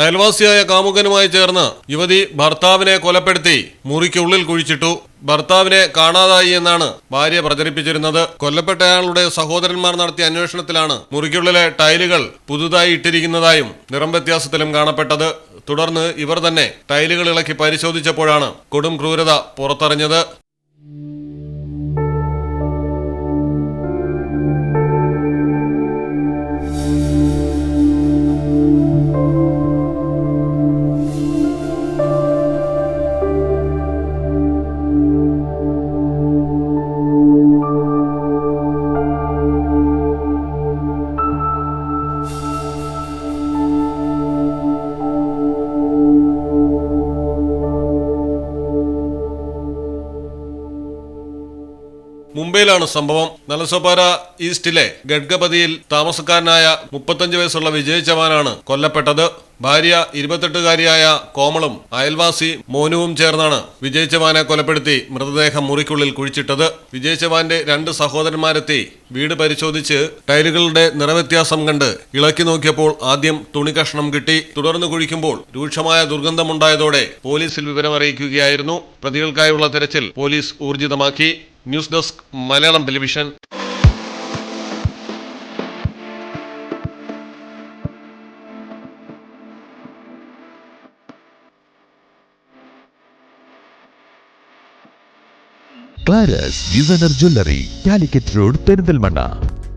അയൽവാസിയായ കാമുകനുമായി ചേർന്ന് യുവതി ഭർത്താവിനെ കൊലപ്പെടുത്തി മുറിക്കുള്ളിൽ കുഴിച്ചിട്ടു. ഭർത്താവിനെ കാണാതായി എന്നാണ് ഭാര്യ പ്രചരിപ്പിച്ചിരുന്നത്. കൊല്ലപ്പെട്ടയാളുടെ സഹോദരന്മാർ നടത്തിയ അന്വേഷണത്തിലാണ് മുറിക്കുള്ളിലെ ടൈലുകൾ പുതുതായി ഇട്ടിരിക്കുന്നതായും നിറം വ്യത്യാസത്തിലും കാണപ്പെട്ടത്. തുടർന്ന് ഇവർ തന്നെ ടൈലുകൾ ഇളക്കി പരിശോധിച്ചപ്പോഴാണ് കൊടും ക്രൂരത പുറത്തറിഞ്ഞത്. മുംബൈയിലാണ് സംഭവം. നലസോപാര ഈസ്റ്റിലെ ഗഡ്ഗപതിയിൽ താമസക്കാരനായ മുപ്പത്തഞ്ച് വയസ്സുള്ള വിജയ് ചവാനാണ് കൊല്ലപ്പെട്ടത്. ഭാര്യ ഇരുപത്തെട്ടുകാരിയായ കോമളും അയൽവാസി മോനുവും ചേർന്നാണ് വിജയ് ചവാനെ കൊലപ്പെടുത്തി മൃതദേഹം മുറിക്കുള്ളിൽ കുഴിച്ചിട്ടത്. വിജയ് ചവാന്റെ രണ്ട് സഹോദരന്മാരെത്തി വീട് പരിശോധിച്ച് ടൈലുകളുടെ നിറവ്യത്യാസം കണ്ട് ഇളക്കി നോക്കിയപ്പോൾ ആദ്യം തുണി കഷ്ണം കിട്ടി തുടർന്ന് കുഴിക്കുമ്പോൾ രൂക്ഷമായ ദുർഗന്ധമുണ്ടായതോടെ പോലീസിൽ വിവരം വിവരമറിയിക്കുകയായിരുന്നു. പ്രതികൾക്കായുള്ള തെരച്ചിൽ പോലീസ് ഊർജിതമാക്കി. News desk Malayalam television. Claras designer jewellery Calicut road Perinthalmanna